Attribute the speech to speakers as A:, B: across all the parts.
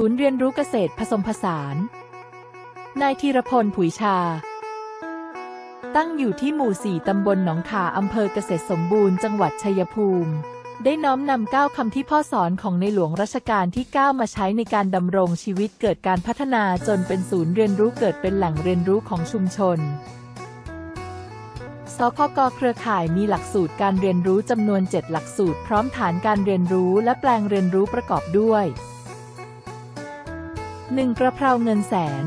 A: ศูนย์เรียนรู้เกษตรผสมผสาน นายธีรพลผุยชา ตั้งอยู่ที่หมู่ 4 ตำบลหนองขาอำเภอเกษตรสมบูรณ์ จังหวัดชัยภูมิ ได้น้อมนำเก้าคำที่พ่อสอนของในหลวงรัชกาลที่ 9 มาใช้ในการดำรงชีวิตเกิดการพัฒนาจนเป็นศูนย์เรียนรู้เกิดเป็นแหล่งเรียนรู้ของชุมชนสคกเครือข่ายมีหลักสูตรการเรียนรู้จำนวน 7 หลักสูตร พร้อมฐานการเรียนรู้และแปลงเรียนรู้ประกอบด้วย 1. กระเพราเงินแสน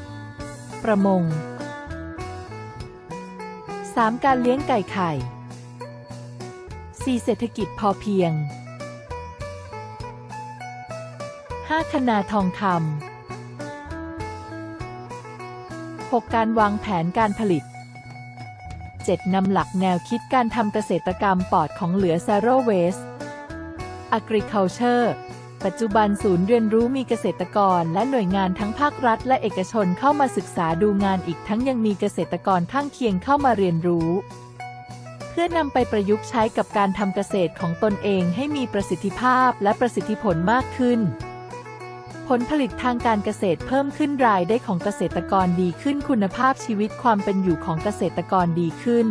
A: 2. ประมง 3. การเลี้ยงไก่ไข่ 4. เศรษฐกิจพอเพียง 5. คณาทองคำ 6. การวางแผนการผลิต 7. นำหลักแนวคิดการทำเกษตรกรรมปลอดของเหลือ Zero Waste Agriculture ปัจจุบันศูนย์เรียนรู้มีเกษตรกรและหน่วยงานทั้งภาครัฐและเอกชนเข้ามาศึกษาดูงานอีกทั้งยังมีเกษตรกรข้างเคียงเข้ามาเรียนรู้ เพื่อนำไปประยุกต์ใช้กับการทำเกษตรของตนเองให้มีประสิทธิภาพและประสิทธิผลมากขึ้น ผลผลิตทางการเกษตรเพิ่มขึ้นรายได้ของเกษตรกรดีขึ้นคุณภาพชีวิตความเป็นอยู่ของเกษตรกรดีขึ้น